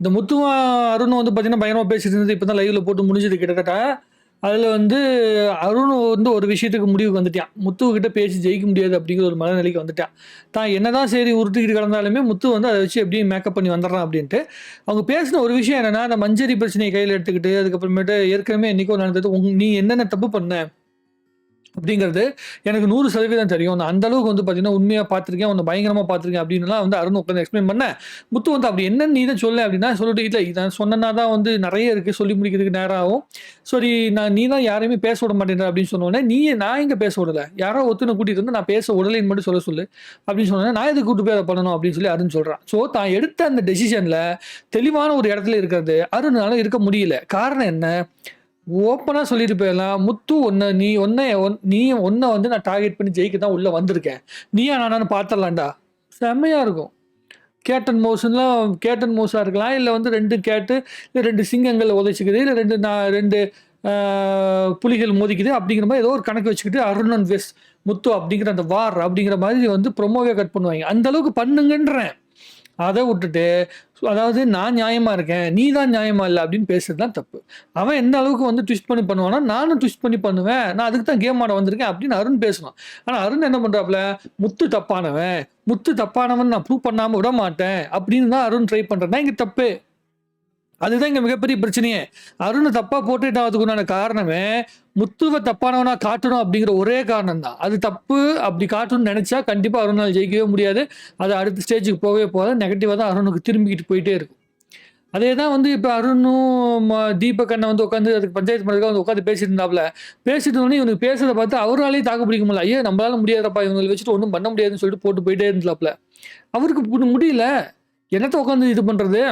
இந்த முத்துவா அருண் வந்து பார்த்தீங்கன்னா பயங்கரமாக பேசிட்டு இருந்தது. இப்போ தான் லைவில் போட்டு முடிஞ்சது கிட்டத்தட்ட. அதில் வந்து அருண் வந்து ஒரு விஷயத்துக்கு முடிவுக்கு வந்துட்டான். முத்துக்கிட்ட பேசி ஜெயிக்க முடியாது அப்படிங்கிற ஒரு மனநிலைக்கு வந்துட்டான். தான் என்ன தான் சரி உருட்டிக்கிட்டு கிடந்தாலுமே முத்து வந்து அதை வச்சு எப்படியும் மேக்கப் பண்ணி வந்துடுறான் அப்படின்ட்டு. அவங்க பேசின ஒரு விஷயம் என்னென்னா அந்த மஞ்சரி பிரச்சனையை கையில் எடுத்துக்கிட்டு அதுக்கப்புறமேட்டு ஏற்கனவே என்றைக்கோ நடந்தது. உங் நீ என்னென்ன தப்பு பண்ண? அப்படிங்கிறது எனக்கு நூறு சதவீதம் தெரியும். நான் அந்த அளவுக்கு வந்து பார்த்தீங்கன்னா உண்மையாக பார்த்துருக்கேன் உன்னை பயங்கரமாக பார்த்துருக்கேன் அப்படின்னுலாம் வந்து அருண் உட்காந்து எக்ஸ்பிளைன் பண்ணேன் முத்து வந்து அப்படி என்னன்னு நீ தான் சொல்ல அப்படின்னா சொல்லிட்டு இல்லை இதை சொன்னா தான் வந்து நிறைய இருக்குது சொல்லி முடிக்கிறதுக்கு நேரம் ஆகும் சரி நான் நீ தான் யாரையுமே பேச விட மாட்டேன் அப்படின்னு சொன்னோடனே நீ நான் இங்கே பேச விடல? யாரோ ஒத்துனை கூட்டிகிட்டு வந்து நான் பேச விடலைன்னு மட்டும் சொல்ல சொல்லு அப்படின்னு சொன்னேன் நான் எதுக்கு கூட்டு போய் அதை பண்ணணும் அப்படின்னு சொல்லி அருண் சொல்கிறான் ஸோ தான் எடுத்த அந்த டெசிஷனில் தெளிவான ஒரு இடத்துல இருக்கிறது அருணால இருக்க முடியல. காரணம் என்ன? ஓப்பனாக சொல்லிட்டு போயிடலாம். முத்து ஒன்று நீ ஒன்றை நீ ஒன்றை வந்து நான் டார்கெட் பண்ணி ஜெயிக்க தான் உள்ளே வந்திருக்கேன். நீயா நானான்னு பார்த்துடலாண்டா செம்மையாக இருக்கும். கேட்டன் மவுஸ்லாம் கேட்டன் மோஸாக இருக்கலாம். இல்லை வந்து ரெண்டு கேட்டு இல்லை ரெண்டு சிங்கங்கள் உதைச்சிக்குது இல்லை ரெண்டு நான் ரெண்டு புலிகள் மோதிக்குது அப்படிங்கிற மாதிரி ஏதோ ஒரு கணக்கு வச்சுக்கிட்டு அருணன் வெஸ் முத்து அப்படிங்கிற அந்த வார் அப்படிங்கிற மாதிரி வந்து ப்ரொமோவே கட் பண்ணுவாங்க. அந்த அளவுக்கு பண்ணுங்கன்றேன். அதை விட்டுட்டு அதாவது நான் நியாயமாக இருக்கேன் நீ தான் நியாயமாக இல்லை அப்படின்னு பேசுறது தான் தப்பு. அவன் எந்த அளவுக்கு வந்து ட்விஸ்ட் பண்ணி பண்ணுவானா நானும் ட்விஸ்ட் பண்ணி பண்ணுவேன். நான் அதுக்கு தான் கேம் ஆட வந்திருக்கேன் அப்படின்னு அருண் பேசணும் ஆனால் அருண் என்ன பண்ணுறாப்புல முத்து தப்பானவன். முத்து தப்பானவன் நான் ப்ரூவ் பண்ணாமல் விட மாட்டேன் அப்படின்னு தான் அருண் ட்ரை பண்ணுறேன்னா இங்கே தப்பு. அதுதான் இங்கே மிகப்பெரிய பிரச்சனையே. அருணை தப்பாக போட்டுட்டு அதுக்குண்டான காரணமே முத்துவை தப்பானவனா காட்டணும் அப்படிங்கிற ஒரே காரணம் தான் அது தப்பு அப்படி காட்டணும்னு நினச்சா கண்டிப்பாக அருணால் ஜெயிக்கவே முடியாது. அது அடுத்த ஸ்டேஜுக்கு போகவே போகாது. நெகட்டிவாக தான் அருணுக்கு திரும்பிக்கிட்டு போயிட்டே இருக்கும். அதே தான் வந்து இப்போ அருணும் ம- தீபக் அண்ணன் வந்து உட்காந்து அதுக்கு பஞ்சாயத்து பண்ணுறதுக்காக வந்து உட்காந்து பேசிட்டு இருந்தாப்ல பேசிட்டு இருந்தோடனே இவனுக்கு பேசுறதை பார்த்து அவராலேயே தாக்கு பிடிக்க முடியல. ஐயோ நம்மளால முடியாதப்பா இவங்களை வச்சுட்டு ஒன்றும் பண்ண முடியாதுன்னு சொல்லிட்டு போட்டு போயிட்டே இருந்தாப்ல அவருக்கு முடியல. என்னத்தை உட்காந்து இது பண்ணுறது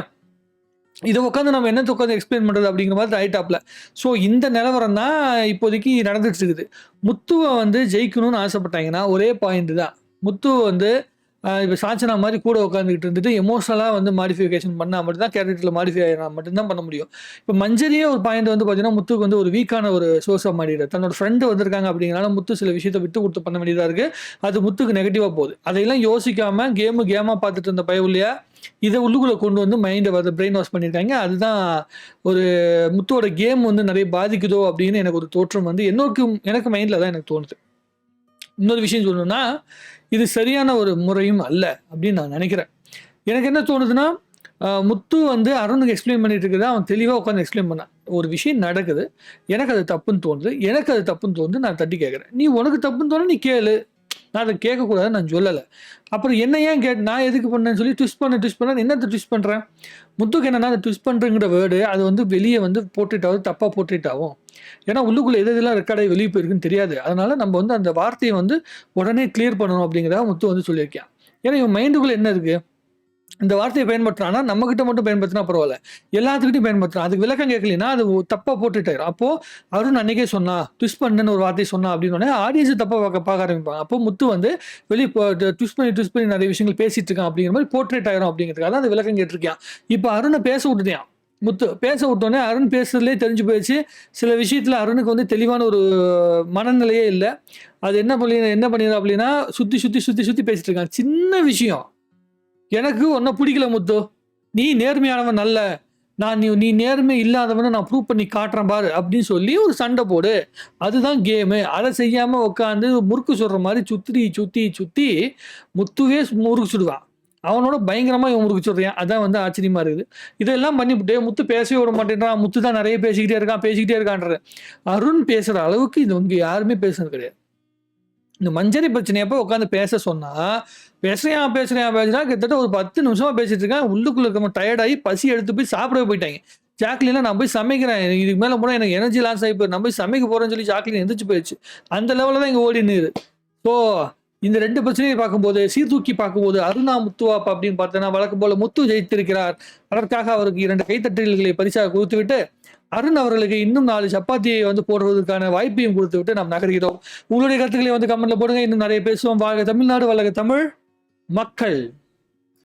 இதை உட்காந்து நம்ம என்னத்தை உட்காந்து எக்ஸ்பிளைன் பண்ணுறது அப்படிங்கிற மாதிரி ஆயிட்டாப்ல ஸோ இந்த நிலவரம் தான் இப்போதைக்கு நடந்துட்டு இருக்குது. முத்துவை வந்து ஜெயிக்கணும்னு ஆசைப்பட்டாங்கன்னா ஒரே பாயிண்ட் தான். முத்துவை வந்து இப்போ சாச்சனா மாதிரி கூட உட்காந்துக்கிட்டு இருந்துட்டு எமோஷனலாக வந்து மாடிஃபிகேஷன் பண்ணால் மட்டும்தான் கேரக்டரில் மாடிஃபை ஆகினா மட்டும்தான் பண்ண முடியும். இப்போ மஞ்சரியே ஒரு பாயிண்ட் வந்து பார்த்தீங்கன்னா முத்துக்கு வந்து ஒரு வீக்கான ஒரு சோர்ஸாக மாறிடுது தன்னோட ஃப்ரெண்டு வந்திருக்காங்க அப்படிங்கிறனால முத்து சில விஷயத்தை விட்டு கொடுத்து பண்ண வேண்டியதாக இருக்குது அது முத்துக்கு நெகட்டிவாக போகுது. அதையெல்லாம் யோசிக்காமல் கேமு கேமாக பார்த்துட்டு இருந்த பயவுலையா இதை உள்ளுக்குள்ளே கொண்டு வந்து மைண்டை வந்து பிரெயின் வாஷ் பண்ணியிருக்காங்க அதுதான் ஒரு முத்துவோட கேம் வந்து நிறைய பாதிக்குதோ அப்படின்னு எனக்கு ஒரு தோற்றம் வந்து என்னோருக்கும் எனக்கு மைண்டில் தான் எனக்கு தோணுது. இன்னொரு விஷயம் சொல்லணும்னா இது சரியான ஒரு முறையும் அல்ல அப்படின்னு நான் நினைக்கிறேன். எனக்கு என்ன தோணுதுன்னா முத்து வந்து அருணுக்கு எக்ஸ்பிளைன் பண்ணிட்டு இருக்குது. அவன் தெளிவாக உட்காந்து எக்ஸ்பிளைன் பண்ணான் ஒரு விஷயம் நடக்குது. எனக்கு அது தப்புன்னு தோணுது. எனக்கு அது தப்புன்னு தோணுது நான் தட்டி கேட்குறேன் நீ உனக்கு தப்புன்னு தோணு நீ கேளு. நான் அதை கேட்கக்கூடாதுன்னு நான் சொல்லலை. அப்புறம் என்ன ஏன் கேட் நான் எதுக்கு பண்ணேன்னு சொல்லி ட்விஸ்ட் பண்ண ட்விஸ்ட் பண்ண என்னத்தை ட்விஸ்ட் பண்ணுறேன் முத்துக்கு என்னென்னா அந்த ட்விஸ்ட் பண்ணுறங்கிற வேர்டு அது வந்து வெளியே வந்து போட்டுட்டாவது தப்பாக போட்டுட்டாவும். ஏன்னா உள்ளுக்குள்ளே எது எதெல்லாம் ரெக்கார்டாகி வெளியே போயிருக்குன்னு தெரியாது. அதனால நம்ம வந்து அந்த வார்த்தையை வந்து உடனே கிளியர் பண்ணணும் அப்படிங்கிறத முத்து வந்து சொல்லியிருக்கேன். ஏன்னா இவன் மைண்டுக்குள்ளே என்ன இருக்குது இந்த வார்த்தையை பயன்படுத்துறான்னா நம்ம கிட்ட மட்டும் பயன்படுத்தினா பரவாயில்ல. எல்லாத்துக்கிட்டையும் பயன்படுத்துறான். அதுக்கு விளக்கம் கேட்கலனா அது தப்பா போட்டுட்டாரு. அப்போ அருண் அன்னைக்கே சொன்னா ட்விஸ்ட் பண்ணுன்னு ஒரு வார்த்தை சொன்னா அப்படின்னு ஆடியன்ஸ் தப்பா பார்க்க பார்க்க ஆரம்பிப்பாங்க. அப்போ முத்து வந்து வெளியே ட்விஸ்ட் பண்ணி ட்விஸ்ட் பண்ணி நிறைய விஷயங்கள் பேசிட்டு இருக்கான் அப்படிங்கிற மாதிரி போர்ட்ரேட் ஆயிரும் அப்படிங்கிறதுக்காக தான் அந்த விளக்கம் கேட்டிருக்கேன். இப்போ அருணை பேச விட்டுட்டான். முத்து பேச விட்டோன்னே அருண் பேசுறதுலேயே தெரிஞ்சு போயிடுச்சு. சில விஷயத்தில் அருணுக்கு வந்து தெளிவான ஒரு மனநிலையே இல்லை. அது என்ன பண்ணி என்ன பண்ணிடுறோம் அப்படின்னா சுற்றி சுற்றி சுற்றி சுற்றி பேசிட்டு இருக்கான். சின்ன விஷயம். எனக்கு ஒன்றும் பிடிக்கல முத்து. நீ நேர்மையானவன் நல்ல. நான் நீ நீ நேர்மை இல்லாதவனை நான் ப்ரூவ் பண்ணி காட்டுறேன் பாரு அப்படின்னு சொல்லி ஒரு சண்டை போடு. அதுதான் கேமு அதை செய்யாமல் உட்காந்து முறுக்கு சுடுற மாதிரி சுற்றி சுற்றி சுற்றி முத்துவே முறுக்கு சுடுவான் அவனோட பயங்கரமாக இவன் முறுக்கு சுடுறான். அதான் வந்து ஆச்சரியமாக இருக்குது. இதெல்லாம் பண்ணிவிட்டு முத்து பேசவே விட மாட்டேன்றான் முத்து தான் நிறைய பேசிக்கிட்டே இருக்கான் பேசிக்கிட்டே இருக்கான்ற அருண் பேசுகிற அளவுக்கு இது வந்து யாருமே பேசுறது கிடையாது. இந்த மஞ்சரி பிரச்சனையப்போ உட்காந்து பேச சொன்னா பேசுறியா பேசுறியா பேசுறா கிட்டத்தட்ட ஒரு பத்து நிமிஷமா பேசிட்டு இருக்கேன். உள்ளுக்குள்ள இருக்க டயர்டாகி பசி எடுத்து போய் சாப்பிடவே போயிட்டாங்க. ஜாக்லினா நான் போய் சமைக்கிறேன். இதுக்கு மேலே போனால் எனக்கு எனர்ஜி லாஸ் ஆகி போயிரு நான் போய் சமைக்க போறேன்னு சொல்லி ஜாக்லின் எந்திரிச்சு போயிடுச்சு. அந்த லெவலில் தான் இங்கே ஓடினுது ஸோ இந்த ரெண்டு பிரச்சனையை பார்க்கும்போது சீர்தூக்கி பார்க்கும்போது அருணா முத்துவாப் அப்படின்னு பார்த்தோன்னா வழக்கம் போல முத்து ஜெயித்திருக்கிறார். அதற்காக அவருக்கு இரண்டு கைத்தட்டல்களை பரிசாக கொடுத்துவிட்டு அருண் அவர்களுக்கு இன்னும் நாலு சப்பாத்தியை வந்து போடுறதுக்கான வாய்ப்பையும் கொடுத்து விட்டு நாம் நகர்கிறோம். உங்களுடைய கருத்துக்களை வந்து கமெண்ட்ல போடுங்க. இன்னும் நிறைய பேசுவோம். வாழ்க தமிழ்நாடு வளர்க தமிழ் மக்கள்.